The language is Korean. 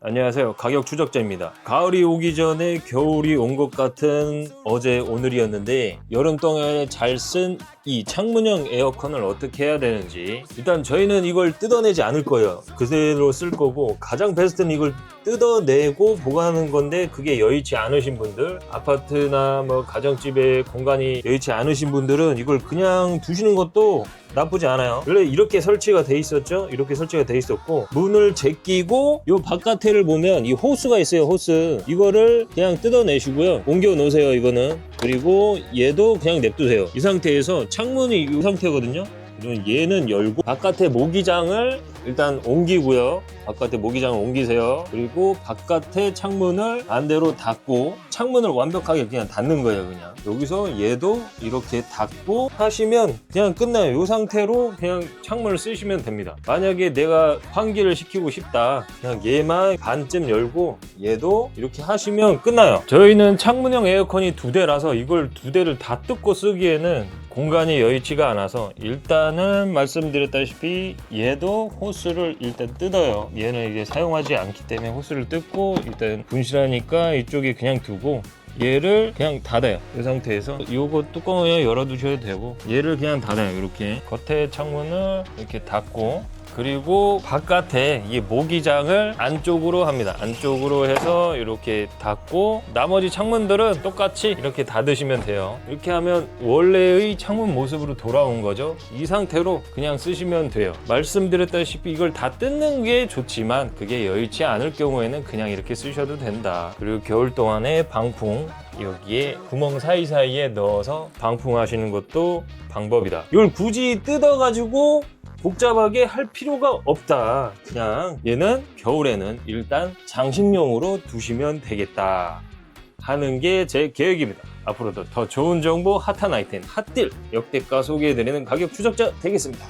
안녕하세요. 가격 추적자입니다. 가을이 오기 전에 겨울이 온 것 같은 어제 오늘이었는데 여름 동안에 잘 쓴 이 창문형 에어컨을 어떻게 해야 되는지 일단 저희는 이걸 뜯어내지 않을 거예요. 그대로 쓸 거고 가장 베스트는 이걸 뜯어내고 보관하는 건데 그게 여의치 않으신 분들 아파트나 뭐 가정집에 공간이 여의치 않으신 분들은 이걸 그냥 두시는 것도 나쁘지 않아요. 원래 이렇게 설치가 돼 있었죠. 이렇게 설치가 돼 있었고 문을 제끼고 요 바깥에를 보면 이 호스가 있어요. 호스 이거를 그냥 뜯어내시고요. 옮겨 놓으세요. 이거는 그리고 얘도 그냥 냅두세요. 이 상태에서 창문이 이 상태거든요. 얘는 열고 바깥에 모기장을 일단 옮기고요. 바깥에 모기장을 옮기세요. 그리고 바깥에 창문을 반대로 닫고 창문을 완벽하게 그냥 닫는 거예요. 그냥 여기서 얘도 이렇게 닫고 하시면 그냥 끝나요. 이 상태로 그냥 창문을 쓰시면 됩니다. 만약에 내가 환기를 시키고 싶다. 그냥 얘만 반쯤 열고 얘도 이렇게 하시면 끝나요. 저희는 창문형 에어컨이 두 대라서 이걸 두 대를 다 뜯고 쓰기에는 공간이 여의치가 않아서 일단은 말씀드렸다시피 얘도 호스를 일단 뜯어요. 얘는 이제 사용하지 않기 때문에 호스를 뜯고 일단 분실하니까 이쪽에 그냥 두고 얘를 그냥 닫아요. 이 상태에서 요거 뚜껑을 열어 두셔도 되고 얘를 그냥 닫아요 이렇게. 겉에 창문을 이렇게 닫고 그리고 바깥에 이 모기장을 안쪽으로 합니다. 안쪽으로 해서 이렇게 닫고 나머지 창문들은 똑같이 이렇게 닫으시면 돼요. 이렇게 하면 원래의 창문 모습으로 돌아온 거죠. 이 상태로 그냥 쓰시면 돼요. 말씀드렸다시피 이걸 다 뜯는 게 좋지만 그게 여의치 않을 경우에는 그냥 이렇게 쓰셔도 된다. 그리고 겨울 동안에 방풍 여기에 구멍 사이사이에 넣어서 방풍하시는 것도 방법이다. 이걸 굳이 뜯어가지고 복잡하게 할 필요가 없다. 그냥 얘는 겨울에는 일단 장식용으로 두시면 되겠다. 하는 게 제 계획입니다. 앞으로도 더 좋은 정보 핫한 아이템 핫딜 역대가 소개해드리는 가격 추적자 되겠습니다.